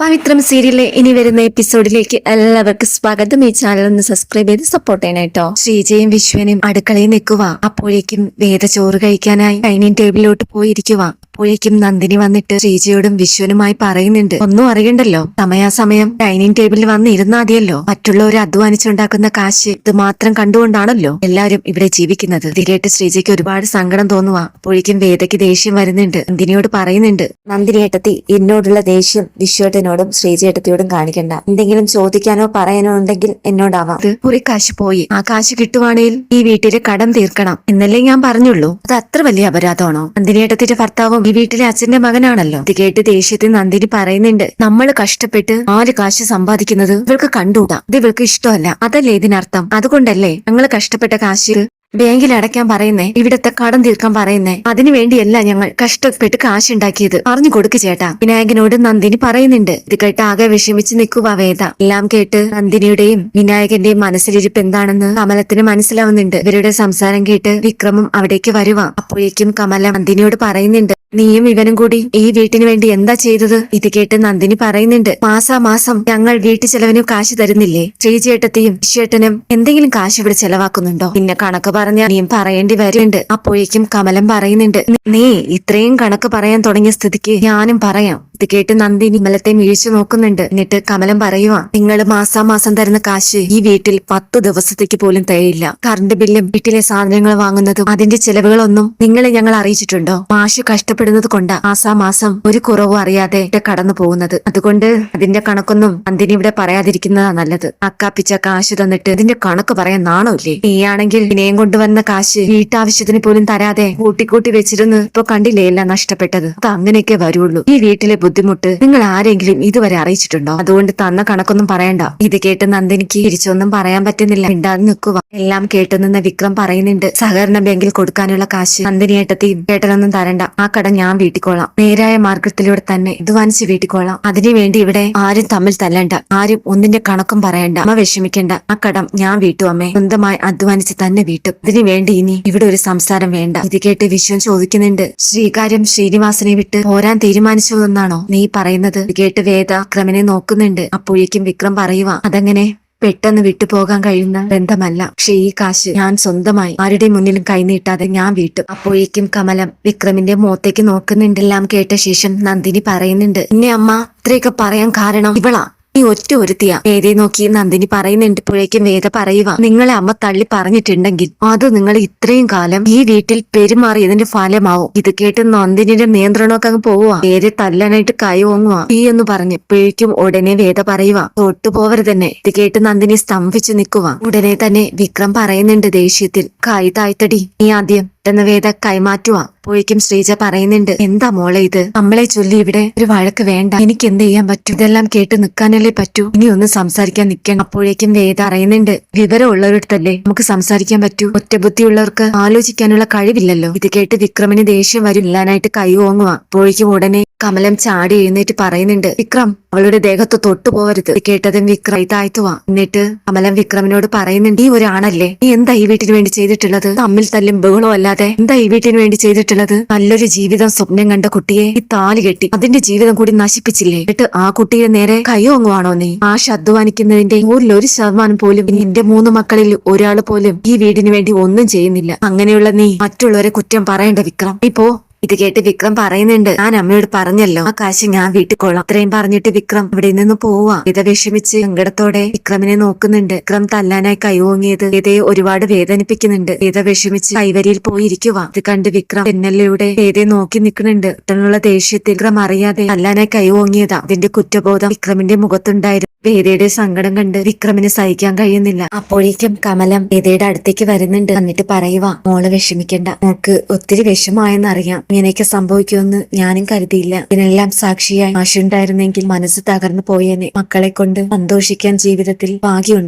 പവിത്രം സീരിയലിലെ ഇനി വരുന്ന എപ്പിസോഡിലേക്ക് എല്ലാവർക്കും സ്വാഗതം. ഈ ചാനൽ ഒന്ന് സബ്സ്ക്രൈബ് ചെയ്ത് സപ്പോർട്ട് ചെയ്യണം കേട്ടോ ശ്രീജയും വിശ്വനും അടുക്കളയിൽ നിൽക്കുക. അപ്പോഴേക്കും വേദ ചോറ് കഴിക്കാനായി ഡൈനിങ് ടേബിളിലോട്ട് പോയിരിക്കുക. അപ്പോഴേക്കും നന്ദിനി വന്നിട്ട് ശ്രീജയോടും വിശ്വനുമായി പറയുന്നുണ്ട്. ഒന്നും അറിയണ്ടല്ലോ. സമയാസമയം ഡൈനിങ് ടേബിളിൽ വന്ന് ഇരുന്നാ മതിയല്ലോ മറ്റുള്ളവർ അധ്വാനിച്ചുണ്ടാക്കുന്ന കാശ് ഇത് മാത്രം കണ്ടുകൊണ്ടാണല്ലോ എല്ലാവരും ഇവിടെ ജീവിക്കുന്നത്. ഇത് ശ്രീജിക്ക് ഒരുപാട് സങ്കടം തോന്നുക അപ്പോഴേക്കും വേദയ്ക്ക് ദേഷ്യം വരുന്നുണ്ട്. നന്ദിനിയോട് പറയുന്നുണ്ട് നന്ദിനി ഏട്ടത്തി എന്നോടുള്ള ദേഷ്യം വിശ്വേട്ടനോടും ശ്രീജേട്ടത്തിയോടും കാണിക്കണ്ട. എന്തെങ്കിലും ചോദിക്കാനോ പറയാനോ ഉണ്ടെങ്കിൽ എന്നോടാവാം. ഒരു കാശ് പോയി. ആ കാശ് കിട്ടുവാണെങ്കിൽ ഈ വീട്ടിലെ കടം തീർക്കണം. എന്നല്ലേ ഞാൻ പറഞ്ഞുള്ളൂ. അത് അത്ര വലിയ അപരാധമാണോ? നന്ദിനി ഏട്ടത്തിന്റെ ഭർത്താവും ഈ വീട്ടിലെ അച്ഛന്റെ മകനാണല്ലോ. ഇത് കേട്ട് ദേഷ്യത്തിൽ നന്ദിനി പറയുന്നുണ്ട് നമ്മൾ കഷ്ടപ്പെട്ട് നാല് കാശ് സമ്പാദിക്കുന്നത്? ഇവൾക്ക് കണ്ടുകൂടാ ഇത് ഇവൾക്ക് ഇഷ്ടമല്ല. അതല്ലേ ഇതിനർത്ഥം? അതുകൊണ്ടല്ലേ ഞങ്ങൾ കഷ്ടപ്പെട്ട കാശ് ബാങ്കിൽ അടയ്ക്കാൻ പറയുന്നേ ഇവിടത്തെ കടം തീർക്കാൻ പറയുന്നേ. അതിനു വേണ്ടിയല്ല ഞങ്ങൾ കഷ്ടപ്പെട്ട് കാശുണ്ടാക്കിയത്. പറഞ്ഞു കൊടുക്ക് ചേട്ടാ. വിനായകനോട് നന്ദിനി പറയുന്നുണ്ട്. ഇത് കേട്ട് ആകെ വിഷമിച്ച് നിൽക്കുക വേദ. എല്ലാം കേട്ട് നന്ദിനിയുടെയും വിനായകന്റെയും മനസ്സിലിരിപ്പ് എന്താണെന്ന് കമലത്തിന് മനസ്സിലാവുന്നുണ്ട്. ഇവരുടെ സംസാരം കേട്ട് വിക്രമും അവിടേക്ക് വരുക അപ്പോഴേക്കും കമല നന്ദിനിയോട് പറയുന്നുണ്ട് നീയും ഇവനും കൂടി ഈ വീട്ടിന് വേണ്ടി എന്താ ചെയ്തത്? ഇത് കേട്ട് നന്ദിനി പറയുന്നുണ്ട് മാസാമാസം ഞങ്ങൾ വീട്ടു ചെലവിനും കാശ് തരുന്നില്ലേ? ശ്രീചേട്ടത്തെയും ശേട്ടനും എന്തെങ്കിലും കാശ് ഇവിടെ ചെലവാക്കുന്നുണ്ടോ? പിന്നെ കണക്ക് പറഞ്ഞാൽ നീയും പറയേണ്ടി വരുന്നുണ്ട്. അപ്പോഴേക്കും കമലം പറയുന്നുണ്ട് നീ ഇത്രയും കണക്ക് പറയാൻ തുടങ്ങിയ സ്ഥിതിക്ക് ഞാനും പറയാം. ഇത് കേട്ട് നന്ദിനി കമലത്തെ വീഴ്ച നോക്കുന്നുണ്ട്. എന്നിട്ട് കമലം പറയുക നിങ്ങൾ മാസാമാസം തരുന്ന കാശ് ഈ വീട്ടിൽ പത്ത് ദിവസത്തേക്ക് പോലും തയ്യില്ല കറണ്ട് ബില്ലും വീട്ടിലെ സാധനങ്ങൾ വാങ്ങുന്നതും അതിന്റെ ചെലവുകളൊന്നും നിങ്ങളെ ഞങ്ങൾ അറിയിച്ചിട്ടുണ്ടോ? മാഷ് കഷ്ടപ്പെടുന്നത് കൊണ്ടാ മാസാമാസം ഒരു കുറവും അറിയാതെ കടന്നു പോകുന്നത്. അതുകൊണ്ട് അതിന്റെ കണക്കൊന്നും നന്ദിനി ഇവിടെ പറയാതിരിക്കുന്നതാ നല്ലത്. അക്കാപ്പിച്ച കാശ് തന്നിട്ട് ഇതിന്റെ കണക്ക് പറയാൻ നാണോ ഇല്ലേ? നീയാണെങ്കിൽ വിനയം കൊണ്ടുവന്ന കാശ് വീട്ടാവശ്യത്തിന് പോലും തരാതെ കൂട്ടിക്കൂട്ടി വെച്ചിരുന്ന് ഇപ്പൊ കണ്ടില്ലേ എല്ലാം നഷ്ടപ്പെട്ടത്? അത് അങ്ങനെയൊക്കെ വരുള്ളൂ. ഈ വീട്ടിലെ ബുദ്ധിമുട്ട് നിങ്ങൾ ആരെങ്കിലും ഇതുവരെ അറിയിച്ചിട്ടുണ്ടോ? അതുകൊണ്ട് തന്ന കണക്കൊന്നും പറയണ്ട. ഇത് കേട്ട് നന്ദിനിക്ക് തിരിച്ചൊന്നും പറയാൻ പറ്റുന്നില്ല. മിണ്ടാതെ നിൽക്കുക. എല്ലാം കേട്ടു വിക്രം പറയുന്നുണ്ട്. സഹകരണ ബാങ്കിൽ കൊടുക്കാനുള്ള കാശ് നന്ദിനി ഏട്ടത്തെയും ഏട്ടനൊന്നും തരണ്ട. ആ കട ഞാൻ വീട്ടിക്കോളാം. നേരായ മാർഗത്തിലൂടെ തന്നെ അധ്വാനിച്ച് വീട്ടിക്കോളാം. അതിനുവേണ്ടി ഇവിടെ ആരും തമ്മിൽ തല്ലണ്ട. ആരും ഒന്നിന്റെ കണക്കും പറയണ്ട. അമ്മ വിഷമിക്കേണ്ട. ആ കടം ഞാൻ വീട്ടു അമ്മേ. സ്വന്തമായി അധ്വാനിച്ച് തന്നെ വീട്ടും. ഇതിനു വേണ്ടി ഇനി ഇവിടെ ഒരു സംസാരം വേണ്ട. ഇത് കേട്ട് വിശ്വം ചോദിക്കുന്നുണ്ട് ശ്രീകാര്യം ശ്രീനിവാസനെ വിട്ട് പോരാൻ തീരുമാനിച്ചു എന്നാണോ നീ പറയുന്നത്? ഇത് കേട്ട് വേദ വിക്രമിനെ നോക്കുന്നുണ്ട്. അപ്പോഴേക്കും വിക്രം പറയുക അതങ്ങനെ പെട്ടെന്ന് വിട്ടുപോകാൻ കഴിയുന്ന ബന്ധമല്ല. പക്ഷെ ഈ കാശ് ഞാൻ സ്വന്തമായി ആരുടെ മുന്നിലും കൈനീട്ടാതെ ഞാൻ വീട്ടും. അപ്പോഴേക്കും കമലം വിക്രമിന്റെ മുഖത്തേക്ക് നോക്കുന്നുണ്ടെല്ലാം കേട്ട ശേഷം നന്ദിനി പറയുന്നുണ്ട് ഇന്നെ അമ്മ ഇത്രയൊക്കെ പറയാൻ കാരണം ഇവളാ. നീ ഒറ്റ ഒരുത്തിയ. വേദയെ നോക്കി നന്ദിനി പറയുന്നുണ്ട് ഇപ്പോഴേക്കും വേദ പറയുക നിങ്ങളെ അമ്മ തള്ളി പറഞ്ഞിട്ടുണ്ടെങ്കിൽ അത് നിങ്ങൾ ഇത്രയും കാലം ഈ വീട്ടിൽ പെരുമാറിയതിന്റെ ഫലമാവും. ഇത് കേട്ട് നന്ദിനിയുടെ നിയന്ത്രണമൊക്കെ അങ്ങ് പോവുക. വേദ തല്ലാനായിട്ട് കൈ ഓങ്ങുക. ഈ എന്ന് പറഞ്ഞ് ഇപ്പോഴേക്കും ഉടനെ വേദ പറയുക തൊട്ടുപോവരുതന്നെ ഇത് കേട്ട് നന്ദിനി സ്തംഭിച്ചു നിൽക്കുക. ഉടനെ തന്നെ വിക്രം പറയുന്നുണ്ട് ദേഷ്യത്തിൽ കൈ താഴ്ത്തടി നീ ആദ്യം പെട്ടെന്ന് വേദ കൈമാറ്റുവാ. പോയിക്കും ശ്രീജ പറയുന്നുണ്ട്. എന്താ മോളെ ഇത്? നമ്മളെ ചൊല്ലി ഇവിടെ ഒരു വഴക്ക് വേണ്ട. എനിക്ക് എന്ത് ചെയ്യാൻ പറ്റും? ഇതെല്ലാം കേട്ട് നിക്കാനല്ലേ പറ്റൂ? ഇനി ഒന്ന് സംസാരിക്കാൻ നിൽക്കണം അപ്പോഴേക്കും വേദ അറിയുന്നുണ്ട് വിവരമുള്ളവരടുത്തല്ലേ നമുക്ക് സംസാരിക്കാൻ പറ്റൂ? ഒറ്റബുദ്ധിയുള്ളവർക്ക് ആലോചിക്കാനുള്ള കഴിവില്ലല്ലോ. ഇത് കേട്ട് വിക്രമിന് ദേഷ്യം വരും. ഇല്ലാനായിട്ട് കൈ ഓങ്ങുക അപ്പോഴേക്കും ഉടനെ കമലം ചാടി എഴുന്നേറ്റ് പറയുന്നുണ്ട് വിക്രം അവളുടെ ദേഹത്ത് തൊട്ടു പോവരുത്. ഇത് കേട്ടതും വിക്രം താഴ്ത്തുവാ എന്നിട്ട് കമലം വിക്രമിനോട് പറയുന്നുണ്ട് ഈ ഒരാണല്ലേ നീ എന്താ ഈ വീട്ടിന് വേണ്ടി ചെയ്തിട്ടുള്ളത്? തമ്മിൽ തല്ലും ബഹളോ അല്ലാതെ എന്താ ഈ വീട്ടിന് വേണ്ടി ചെയ്തിട്ടുള്ളത്? നല്ലൊരു ജീവിതം സ്വപ്നം കണ്ട കുട്ടിയെ ഈ താലി കെട്ടി അതിന്റെ ജീവിതം കൂടി നശിപ്പിച്ചില്ലേ? എന്നിട്ട് ആ കുട്ടിയെ നേരെ കയ്യോങ്ങുവാണോ നീ? ആശ അധ്വാനിക്കുന്നതിന്റെ ഒരു ശതമാനം പോലും നിന്റെ മൂന്ന് മക്കളിൽ ഒരാൾ പോലും ഈ വീടിന് വേണ്ടി ഒന്നും ചെയ്യുന്നില്ല. അങ്ങനെയുള്ള നീ മറ്റുള്ളവരെ കുറ്റം പറയേണ്ട വിക്രം. ഇപ്പോ ഇത് കേട്ട് വിക്രം പറയുന്നുണ്ട് ഞാൻ അമ്മയോട് പറഞ്ഞല്ലോ ആ കാശ് ഞാൻ വീട്ടിൽ കൊള്ളാം അത്രയും പറഞ്ഞിട്ട് വിക്രം ഇവിടെ നിന്ന് പോവാ. ഇത് വിഷമിച്ച് സങ്കടത്തോടെ വിക്രമിനെ നോക്കുന്നുണ്ട്. വിക്രം തല്ലാനായി കൈവോങ്ങിയത് ഇതയെ ഒരുപാട് വേദനിപ്പിക്കുന്നുണ്ട്. ഇത വിഷമിച്ച് കൈവരിയിൽ പോയിരിക്കുക ഇത് കണ്ട് വിക്രം തെന്നലിലൂടെ വേദയെ നോക്കി നിൽക്കുന്നുണ്ട്. പെട്ടെന്നുള്ള ദേഷ്യത്തിൽ വിക്രം അറിയാതെ തല്ലാനായി കൈവോങ്ങിയതാ. അതിന്റെ കുറ്റബോധം വിക്രമിന്റെ മുഖത്തുണ്ടായിരുന്നു. വേദയുടെ സങ്കടം കണ്ട് വിക്രമിന് സഹിക്കാൻ കഴിയുന്നില്ല. അപ്പോഴേക്കും കമലം വേദയുടെ അടുത്തേക്ക് വരുന്നുണ്ട്. എന്നിട്ട് പറയുക മോൾ വിഷമിക്കണ്ട. മോക്ക് ഒത്തിരി വിഷമായെന്നറിയാം ഇങ്ങനെയൊക്കെ സംഭവിക്കുമെന്ന് ഞാനും കരുതിയില്ല. ഇതിനെല്ലാം സാക്ഷിയായി ആശുണ്ടായിരുന്നെങ്കിൽ മനസ്സ് തകർന്നു പോയേനെ. മക്കളെ കൊണ്ട് സന്തോഷിക്കാൻ ജീവിതത്തിൽ ഭാഗ്യം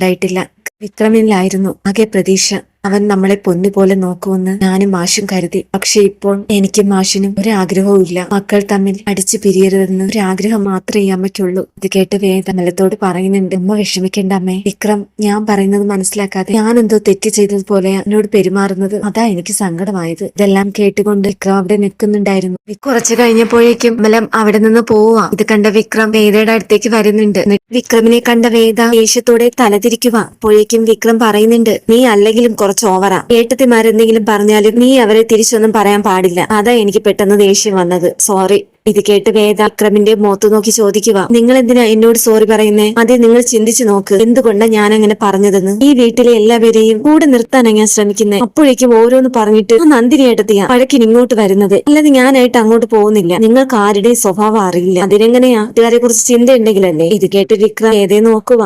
വിക്രമിലായിരുന്നു. ആകെ പ്രതീക്ഷ. അവൻ നമ്മളെ പൊന്നുപോലെ നോക്കുമെന്ന് ഞാനും മാഷും കരുതി. പക്ഷെ ഇപ്പോൾ എനിക്ക് മാഷിനും ഒരാഗ്രഹവും ഇല്ല മക്കൾ തമ്മിൽ അടിച്ചു പിരിയരുതെന്ന് ആഗ്രഹം മാത്രമേ ഈ അമ്മയ്ക്കുള്ളൂ. ഇത് കേട്ട് വേദ നിലത്തോട് പറയുന്നുണ്ട് അമ്മ വിഷമിക്കേണ്ട അമ്മേ. വിക്രം ഞാൻ പറയുന്നത് മനസ്സിലാക്കാതെ ഞാൻ എന്തോ തെറ്റ് ചെയ്തതുപോലെ എന്നോട് പെരുമാറുന്നത്. അതാ എനിക്ക് സങ്കടമായത്. ഇതെല്ലാം കേട്ടുകൊണ്ട് വിക്രം അവിടെ നിൽക്കുന്നുണ്ടായിരുന്നു. കുറച്ചു കഴിഞ്ഞപ്പോഴേക്കും മലം അവിടെ നിന്ന് പോവാ ഇത് കണ്ട വിക്രം വേദയുടെ അടുത്തേക്ക് വരുന്നുണ്ട്. വിക്രമിനെ കണ്ട വേദ ദേഷ്യത്തോടെ തലതിരിക്കുക. അപ്പോഴേക്കും വിക്രം പറയുന്നുണ്ട് നീ അല്ലെങ്കിലും കുറച്ച് ഓവറാ ഏട്ടത്തിമാരെന്തെങ്കിലും പറഞ്ഞാലും നീ അവരെ തിരിച്ചൊന്നും പറയാൻ പാടില്ല. അതാ എനിക്ക് പെട്ടെന്ന് ദേഷ്യം വന്നത്. സോറി ഇത് കേട്ട് വേദ വിക്രമിന്റെ മുഖത്ത് നോക്കി ചോദിക്കുക. നിങ്ങൾ എന്തിനാ എന്നോട് സോറി പറയുന്നേ? അതെ നിങ്ങൾ ചിന്തിച്ചു നോക്ക്. എന്തുകൊണ്ടാ ഞാൻ അങ്ങനെ പറഞ്ഞതെന്ന്? ഈ വീട്ടിലെ എല്ലാവരെയും കൂടെ നിർത്താനാ ഞാൻ ശ്രമിക്കുന്നത് അപ്പോഴേക്കും ഓരോന്ന് പറഞ്ഞിട്ട് ആ നന്ദിനി ഏട്ടത്തിയാ പഴക്കിന് ഇങ്ങോട്ട് വരുന്നത്. അല്ലാതെ ഞാനായിട്ട് അങ്ങോട്ട് പോകുന്നില്ല. നിങ്ങൾക്ക് ആരുടെയും സ്വഭാവം അറിയില്ല. അതിനെങ്ങനെയാ? കൂട്ടുകാരെ കുറിച്ച് ചിന്തയുണ്ടെങ്കിലല്ലേ? ഇത് കേട്ട് വിക്രം ഏതേ നോക്കുക.